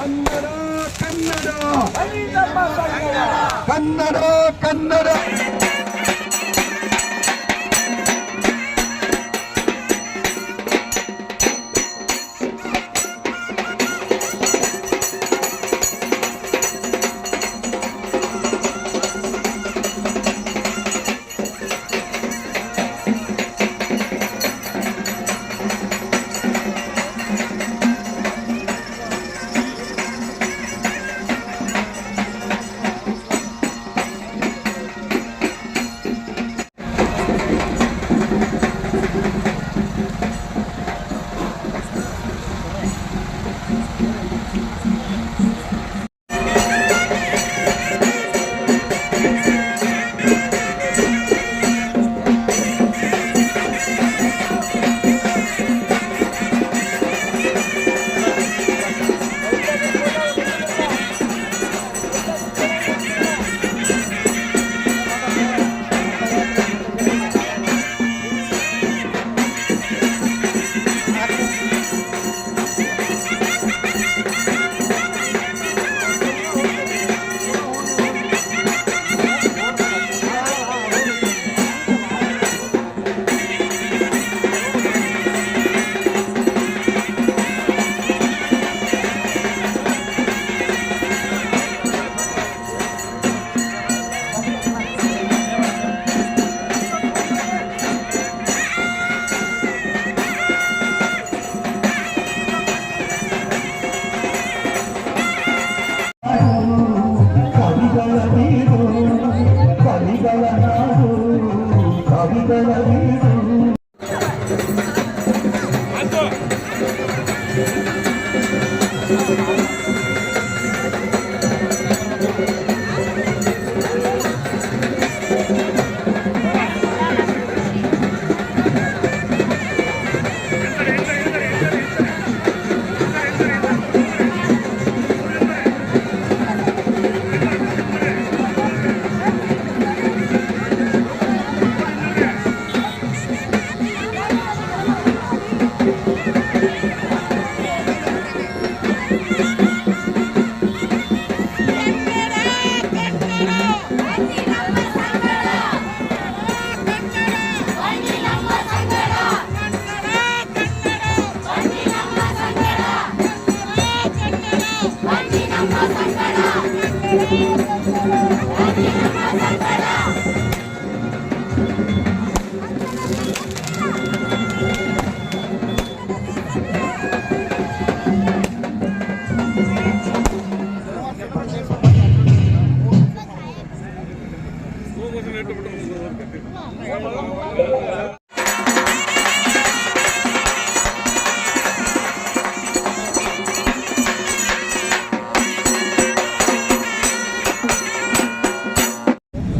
ಕನ್ನಡ ಕನ್ನಡ. ಕನ್ನಡ ಕನ್ನಡ.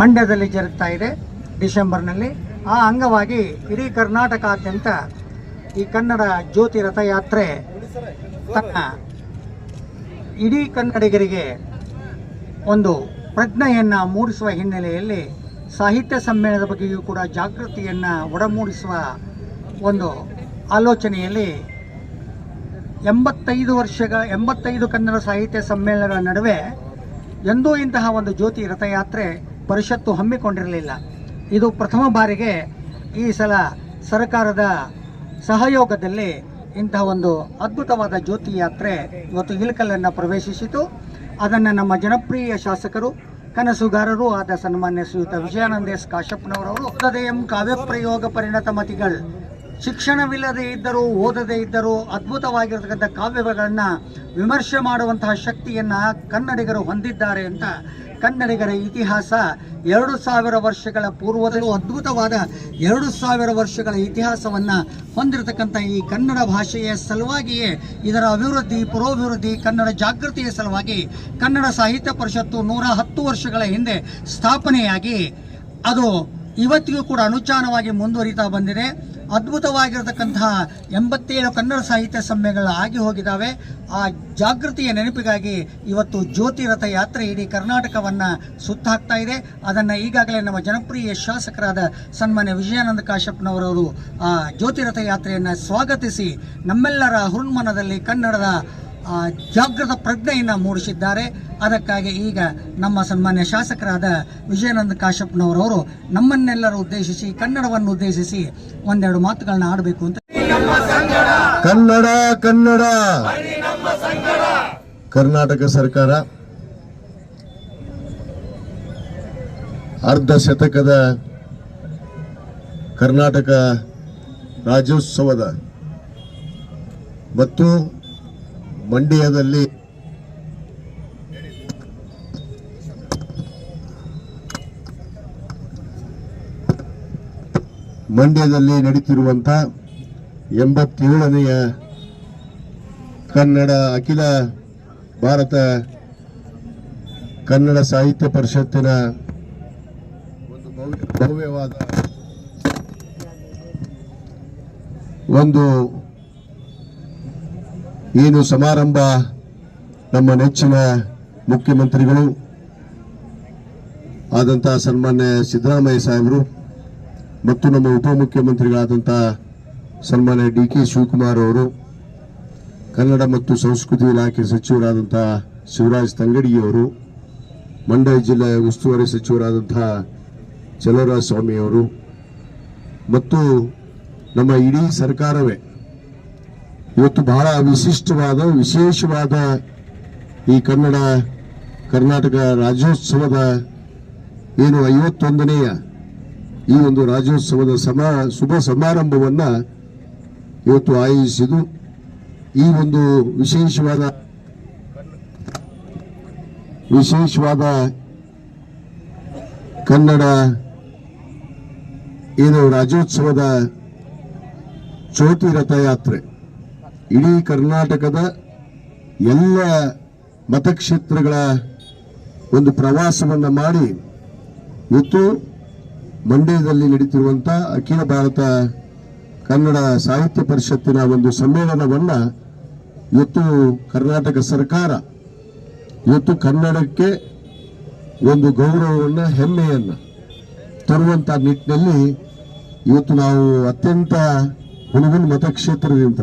ಮಂಡ್ಯದಲ್ಲಿ ಜರುಗ್ತಾ ಇದೆ ಡಿಸೆಂಬರ್ನಲ್ಲಿ ಆ ಅಂಗವಾಗಿ ಇಡೀ ಕರ್ನಾಟಕಾದ್ಯಂತ ಈ ಕನ್ನಡ ಜ್ಯೋತಿ ರಥಯಾತ್ರೆ ತನ್ನ ಇಡೀ ಕನ್ನಡಿಗರಿಗೆ ಒಂದು ಪ್ರಜ್ಞೆಯನ್ನು ಮೂಡಿಸುವ ಹಿನ್ನೆಲೆಯಲ್ಲಿ ಸಾಹಿತ್ಯ ಸಮ್ಮೇಳನದ ಬಗ್ಗೆಯೂ ಕೂಡ ಜಾಗೃತಿಯನ್ನು ಒಡಮೂಡಿಸುವ ಒಂದು ಆಲೋಚನೆಯಲ್ಲಿ ಎಂಬತ್ತೈದು ವರ್ಷಗಳ, ಎಂಬತ್ತೈದು ಕನ್ನಡ ಸಾಹಿತ್ಯ ಸಮ್ಮೇಳನಗಳ ನಡುವೆ ಎಂದೂ ಇಂತಹ ಒಂದು ಜ್ಯೋತಿ ರಥಯಾತ್ರೆ ಪರಿಷತ್ತು ಹಮ್ಮಿಕೊಂಡಿರಲಿಲ್ಲ. ಇದು ಪ್ರಥಮ ಬಾರಿಗೆ ಈ ಸಲ ಸರ್ಕಾರದ ಸಹಯೋಗದಲ್ಲಿ ಇಂತಹ ಒಂದು ಅದ್ಭುತವಾದ ಜ್ಯೋತಿ ಯಾತ್ರೆ ಇವತ್ತು ಇಳಕಲ್ಲನ್ನು ಪ್ರವೇಶಿಸಿತು. ಅದನ್ನು ನಮ್ಮ ಜನಪ್ರಿಯ ಶಾಸಕರು, ಕನಸುಗಾರರು ಆದ ಸನ್ಮಾನ್ಯ ಶ್ರೀಯುತ ವಿಜಯಾನಂದ ಎಸ್ ಕಾಶಪ್ಪನವರವರು ಹೃದಯಂ ಕಾವ್ಯ ಪ್ರಯೋಗ ಪರಿಣತ ಮತಿಗಳು. ಶಿಕ್ಷಣವಿಲ್ಲದೆ ಇದ್ದರೂ, ಓದದೇ ಇದ್ದರೂ ಅದ್ಭುತವಾಗಿರತಕ್ಕಂಥ ಕಾವ್ಯಗಳನ್ನು ವಿಮರ್ಶೆ ಮಾಡುವಂತಹ ಶಕ್ತಿಯನ್ನು ಕನ್ನಡಿಗರು ಹೊಂದಿದ್ದಾರೆ ಅಂತ ಕನ್ನಡಿಗರ ಇತಿಹಾಸ ಎರಡು ಸಾವಿರ ವರ್ಷಗಳ ಪೂರ್ವದಲ್ಲೂ ಅದ್ಭುತವಾದ ಎರಡು ಸಾವಿರ ವರ್ಷಗಳ ಇತಿಹಾಸವನ್ನು ಹೊಂದಿರತಕ್ಕಂಥ ಈ ಕನ್ನಡ ಭಾಷೆಯ ಸಲುವಾಗಿಯೇ ಇದರ ಅಭಿವೃದ್ಧಿ, ಪುರೋಭಿವೃದ್ಧಿ, ಕನ್ನಡ ಜಾಗೃತಿಯ ಸಲುವಾಗಿ ಕನ್ನಡ ಸಾಹಿತ್ಯ ಪರಿಷತ್ತು ನೂರ ಹತ್ತು ವರ್ಷಗಳ ಹಿಂದೆ ಸ್ಥಾಪನೆಯಾಗಿ ಅದು ಇವತ್ತಿಗೂ ಕೂಡ ಅನುಚಾನವಾಗಿ ಮುಂದುವರಿತಾ ಬಂದಿದೆ. ಅದ್ಭುತವಾಗಿರತಕ್ಕಂತಹ ಎಂಬತ್ತೇಳು ಕನ್ನಡ ಸಾಹಿತ್ಯ ಸಮ್ಮೇಳನ ಆಗಿ ಹೋಗಿದ್ದಾವೆ. ಆ ಜಾಗೃತಿಯ ನೆನಪಿಗಾಗಿ ಇವತ್ತು ಜ್ಯೋತಿ ರಥ ಯಾತ್ರೆ ಇಡೀ ಕರ್ನಾಟಕವನ್ನು ಸುತ್ತಾಕ್ತಾ ಇದೆ. ಅದನ್ನು ಈಗಾಗಲೇ ನಮ್ಮ ಜನಪ್ರಿಯ ಶಾಸಕರಾದ ಸನ್ಮಾನ್ಯ ವಿಜಯಾನಂದ ಕಾಶ್ಯಪ್ನವರವರು ಆ ಜ್ಯೋತಿ ರಥ ಯಾತ್ರೆಯನ್ನು ಸ್ವಾಗತಿಸಿ ನಮ್ಮೆಲ್ಲರ ಹುರ್ಮನದಲ್ಲಿ ಕನ್ನಡದ ಜಾಗೃತ ಪ್ರಜ್ಞೆಯನ್ನು ಮೂಡಿಸಿದ್ದಾರೆ. ಅದಕ್ಕಾಗಿ ಈಗ ನಮ್ಮ ಸನ್ಮಾನ್ಯ ಶಾಸಕರಾದ ವಿಜಯಾನಂದ ಕಾಶ್ಯಪ್ನವರವರು ನಮ್ಮನ್ನೆಲ್ಲರೂ ಉದ್ದೇಶಿಸಿ, ಕನ್ನಡವನ್ನು ಉದ್ದೇಶಿಸಿ ಒಂದೆರಡು ಮಾತುಗಳನ್ನ ಆಡಬೇಕು ಅಂತ ಕನ್ನಡ ಕನ್ನಡ. ಕರ್ನಾಟಕ ಸರ್ಕಾರ ಅರ್ಧ ಶತಕದ ಕರ್ನಾಟಕ ರಾಜ್ಯೋತ್ಸವದ, ಮತ್ತು ಮಂಡ್ಯದಲ್ಲಿ ಮಂಡ್ಯದಲ್ಲಿ ನಡೀತಿರುವಂಥ ಎಂಬತ್ತೇಳನೆಯ ಕನ್ನಡ ಅಖಿಲ ಭಾರತ ಕನ್ನಡ ಸಾಹಿತ್ಯ ಪರಿಷತ್ತಿನ ಒಂದು ಭವ್ಯ- ಭವ್ಯವಾದ ಒಂದು ಏನು ಸಮಾರಂಭ ನಮ್ಮ ನೆಚ್ಚಿನ ಮುಖ್ಯಮಂತ್ರಿಗಳು ಆದಂಥ ಸನ್ಮಾನ್ಯ ಸಿದ್ದರಾಮಯ್ಯ ಸಾಹೇಬರು ಮತ್ತು ನಮ್ಮ ಉಪಮುಖ್ಯಮಂತ್ರಿಗಳಾದಂಥ ಸನ್ಮಾನ್ಯ ಡಿ ಕೆ ಶಿವಕುಮಾರ್ ಅವರು, ಕನ್ನಡ ಮತ್ತು ಸಂಸ್ಕೃತಿ ಇಲಾಖೆ ಸಚಿವರಾದಂಥ ಶಿವರಾಜ್ ತಂಗಡಿಯವರು ಮಂಡ್ಯ ಜಿಲ್ಲೆಯ ಉಸ್ತುವಾರಿ ಸಚಿವರಾದಂತಹ ಸ್ವಾಮಿ ಸ್ವಾಮಿಯವರು ಮತ್ತು ನಮ್ಮ ಇಡೀ ಸರ್ಕಾರವೇ ಇವತ್ತು ಬಹಳ ವಿಶಿಷ್ಟವಾದ, ವಿಶೇಷವಾದ ಈ ಕನ್ನಡ ಕರ್ನಾಟಕ ರಾಜ್ಯೋತ್ಸವದ ಏನು ಐವತ್ತೊಂದನೆಯ ಈ ಒಂದು ರಾಜ್ಯೋತ್ಸವದ ಸಮ, ಶುಭ ಸಮಾರಂಭವನ್ನು ಇವತ್ತು ಆಯೋಜಿಸಿದ್ದು, ಈ ಒಂದು ವಿಶೇಷವಾದ ವಿಶೇಷವಾದ ಕನ್ನಡ ಏನು ರಾಜ್ಯೋತ್ಸವದ ಚೋತಿ ರಥಯಾತ್ರೆ ಇಡೀ ಕರ್ನಾಟಕದ ಎಲ್ಲ ಮತಕ್ಷೇತ್ರಗಳ ಒಂದು ಪ್ರವಾಸವನ್ನು ಮಾಡಿ ಇವತ್ತು ಮಂಡ್ಯದಲ್ಲಿ ನಡೀತಿರುವಂಥ ಅಖಿಲ ಭಾರತ ಕನ್ನಡ ಸಾಹಿತ್ಯ ಪರಿಷತ್ತಿನ ಒಂದು ಸಮ್ಮೇಳನವನ್ನು ಇವತ್ತು ಕರ್ನಾಟಕ ಸರ್ಕಾರ, ಇವತ್ತು ಕನ್ನಡಕ್ಕೆ ಒಂದು ಗೌರವವನ್ನ, ಹೆಮ್ಮೆಯನ್ನ ತರುವಂಥ ನಿಟ್ಟಿನಲ್ಲಿ ಇವತ್ತು ನಾವು ಅತ್ಯಂತ ಹುಣಗುನ್ ಮತಕ್ಷೇತ್ರದಿಂದ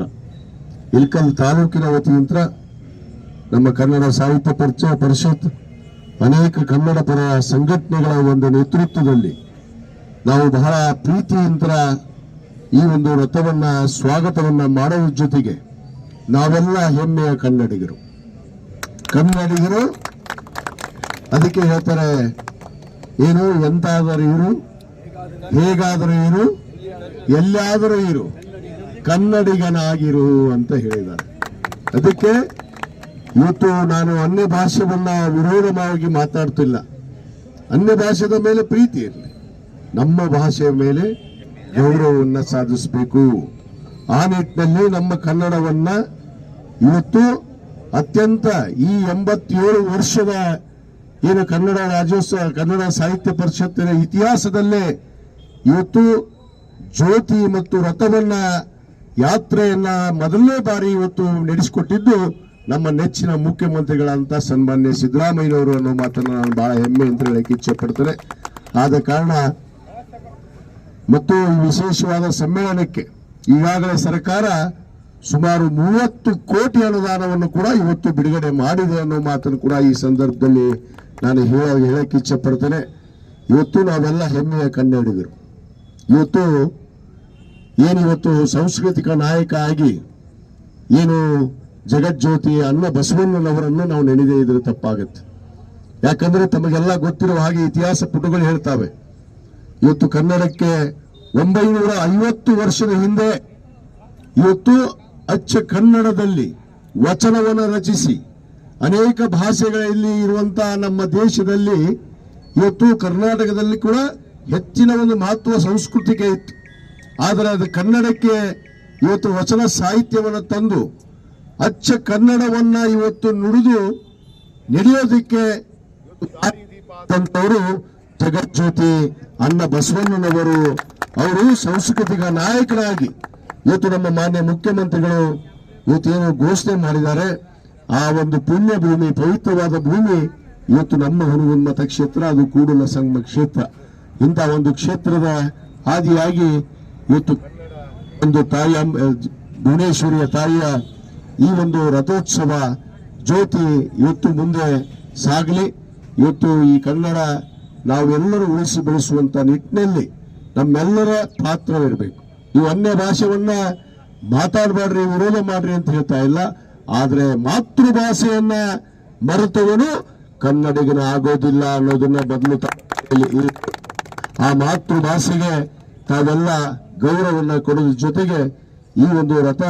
ಇಲ್ಕಲ್ ತಾಲೂಕಿನ ವತಿಯಿಂದ ನಮ್ಮ ಕನ್ನಡ ಸಾಹಿತ್ಯ ಪರಿಚಯ ಪರಿಷತ್, ಅನೇಕ ಕನ್ನಡ ಪರ ಸಂಘಟನೆಗಳ ಒಂದು ನೇತೃತ್ವದಲ್ಲಿ ನಾವು ಬಹಳ ಪ್ರೀತಿಯಿಂದ ಈ ಒಂದು ರಥವನ್ನ, ಸ್ವಾಗತವನ್ನ ಮಾಡುವ ಜೊತೆಗೆ ನಾವೆಲ್ಲ ಹೆಮ್ಮೆಯ ಕನ್ನಡಿಗರು. ಕನ್ನಡಿಗರು, ಅದಕ್ಕೆ ಹೇಳ್ತಾರೆ, ಏನು ಎಂತಾದರೂ ಇರು, ಹೇಗಾದರೂ ಇರು ಎಲ್ಲಾದರೂ ಇರು. ಕನ್ನಡಿಗನಾಗಿರು ಅಂತ ಹೇಳಿದ್ದಾರೆ. ಅದಕ್ಕೆ ಇವತ್ತು ನಾನು ಅನ್ಯ ಭಾಷೆವನ್ನ ವಿರೋಧವಾಗಿ ಮಾತಾಡ್ತಿಲ್ಲ. ಅನ್ಯ ಭಾಷೆದ ಮೇಲೆ ಪ್ರೀತಿ ಇರಲಿ. ನಮ್ಮ ಭಾಷೆಯ ಮೇಲೆ ಗೌರವವನ್ನ ಸಾಧಿಸಬೇಕು. ಆ ನಿಟ್ಟಿನಲ್ಲಿ ನಮ್ಮ ಕನ್ನಡವನ್ನ ಇವತ್ತು ಅತ್ಯಂತ ಈ ಎಂಬತ್ತೇಳು ವರ್ಷದ ಏನು ಕನ್ನಡ ರಾಜ್ಯೋತ್ಸವ, ಕನ್ನಡ ಸಾಹಿತ್ಯ ಪರಿಷತ್ತಿನ ಇತಿಹಾಸದಲ್ಲೇ ಇವತ್ತು ಜ್ಯೋತಿ ಮತ್ತು ರಥವನ್ನ ಯಾತ್ರೆಯನ್ನ ಮೊದಲನೇ ಬಾರಿ ಇವತ್ತು ನಡೆಸಿಕೊಟ್ಟಿದ್ದು ನಮ್ಮ ನೆಚ್ಚಿನ ಮುಖ್ಯಮಂತ್ರಿಗಳಂತ ಸನ್ಮಾನ್ಯ ಸಿದ್ದರಾಮಯ್ಯನವರು ಅನ್ನೋ ಮಾತನ್ನ ನಾನು ಬಹಳ ಹೆಮ್ಮೆ ಅಂತ ಹೇಳಕ್ಕೆ ಇಚ್ಛೆ ಪಡ್ತೇನೆ ಆದ ಕಾರಣ ಮತ್ತು ವಿಶೇಷವಾದ ಸಮ್ಮೇಳನಕ್ಕೆ ಈಗಾಗಲೇ ಸರ್ಕಾರ ಸುಮಾರು ಮೂವತ್ತು ಕೋಟಿ ಅನುದಾನವನ್ನು ಕೂಡ ಇವತ್ತು ಬಿಡುಗಡೆ ಮಾಡಿದೆ ಅನ್ನೋ ಮಾತನ್ನು ಕೂಡ ಈ ಸಂದರ್ಭದಲ್ಲಿ ನಾನು ಹೇಳ, ಹೇಳಕ್ಕೆ ಇಚ್ಛೆ ಪಡ್ತೇನೆ ಇವತ್ತು ನಾವೆಲ್ಲ ಹೆಮ್ಮೆಯ ಕನ್ನಡಿಗರು ಇವತ್ತು ಏನು ಇವತ್ತು ಸಾಂಸ್ಕೃತಿಕ ನಾಯಕ ಆಗಿ, ಏನು ಜಗಜ್ಯೋತಿ ಅನ್ನ ಬಸವಣ್ಣನವರನ್ನು ನಾವು ನೆನೆದೇ ಇದ್ರೆ ತಪ್ಪಾಗುತ್ತೆ. ಯಾಕಂದ್ರೆ ತಮಗೆಲ್ಲ ಗೊತ್ತಿರುವ ಹಾಗೆ ಇತಿಹಾಸ ಪುಟಗಳು ಹೇಳ್ತಾವೆ. ಇವತ್ತು ಕನ್ನಡಕ್ಕೆ ಒಂಬೈನೂರ ಐವತ್ತು ವರ್ಷದ ಹಿಂದೆ ಇವತ್ತು ಅಚ್ಚ ಕನ್ನಡದಲ್ಲಿ ವಚನವನ್ನು ರಚಿಸಿ, ಅನೇಕ ಭಾಷೆಗಳಲ್ಲಿ ಇರುವಂತಹ ನಮ್ಮ ದೇಶದಲ್ಲಿ ಇವತ್ತು ಕರ್ನಾಟಕದಲ್ಲಿ ಕೂಡ ಹೆಚ್ಚಿನ ಒಂದು ಮಹತ್ವ ಸಂಸ್ಕೃತಿಗೆ ಇತ್ತು. ಆದರೆ ಅದು ಕನ್ನಡಕ್ಕೆ ಇವತ್ತು ವಚನ ಸಾಹಿತ್ಯವನ್ನು ತಂದು, ಅಚ್ಚ ಕನ್ನಡವನ್ನ ಇವತ್ತು ನುಡಿದು ನಡೆಯೋದಕ್ಕೆ ತಂದವರು ಜಗಜ್ಯೋತಿ ಅನ್ನ ಬಸವಣ್ಣನವರು, ಅವರು ಸಾಂಸ್ಕೃತಿಕ ನಾಯಕರಾಗಿ ಇವತ್ತು ನಮ್ಮ ಮಾನ್ಯ ಮುಖ್ಯಮಂತ್ರಿಗಳು ಇವತ್ತು ಏನು ಘೋಷಣೆ ಮಾಡಿದ್ದಾರೆ, ಆ ಒಂದು ಪುಣ್ಯ ಭೂಮಿ, ಪವಿತ್ರವಾದ ಭೂಮಿ ಇವತ್ತು ನಮ್ಮ ಹುಣಗುನ್ ಕ್ಷೇತ್ರ, ಅದು ಕೂಡಲ ಸಂಗಮ ಕ್ಷೇತ್ರ. ಇಂಥ ಒಂದು ಕ್ಷೇತ್ರದ ಆದಿಯಾಗಿ ಇವತ್ತು ಒಂದು ತಾಯಿಯ ಭುವನೇಶ್ವರಿಯ ತಾಯಿಯ ಈ ಒಂದು ರಥೋತ್ಸವ ಜ್ಯೋತಿ ಇವತ್ತು ಮುಂದೆ ಸಾಗಲಿ. ಇವತ್ತು ಈ ಕನ್ನಡ ನಾವೆಲ್ಲರೂ ಉಳಿಸಿ ಬೆಳೆಸುವಂತ ನಿಟ್ಟಿನಲ್ಲಿ ನಮ್ಮೆಲ್ಲರ ಪಾತ್ರವಿರಬೇಕು. ನೀವು ಅನ್ಯ ಭಾಷೆಯನ್ನ ಮಾತಾಡಬೇಡ್ರಿ, ವಿರೋಧ ಮಾಡ್ರಿ ಅಂತ ಹೇಳ್ತಾ ಇಲ್ಲ. ಆದ್ರೆ ಮಾತೃಭಾಷೆಯನ್ನ ಮರೆತವನು ಕನ್ನಡಿಗನ ಆಗೋದಿಲ್ಲ ಅನ್ನೋದನ್ನ ಬದಲು ಆ ಮಾತೃಭಾಷೆಗೆ ತಾವೆಲ್ಲ ಗೌರವನ್ನ ಕೊಡೋದ್ರ ಜೊತೆಗೆ ಈ ಒಂದು ರಥ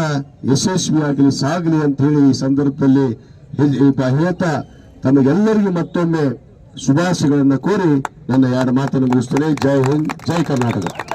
ಯಶಸ್ವಿಯಾಗಲಿ ಸಾಗಲಿ ಅಂತ ಹೇಳಿ ಈ ಸಂದರ್ಭದಲ್ಲಿ ಹೇಳ್ತಾ ತಮಗೆಲ್ಲರಿಗೂ ಮತ್ತೊಮ್ಮೆ ಶುಭಾಶಯಗಳನ್ನು ಕೋರಿ ನನ್ನ ಎರಡು ಮಾತನ್ನು ಮುಗಿಸ್ತೇನೆ. ಜೈ ಹಿಂದ್, ಜೈ ಕರ್ನಾಟಕ.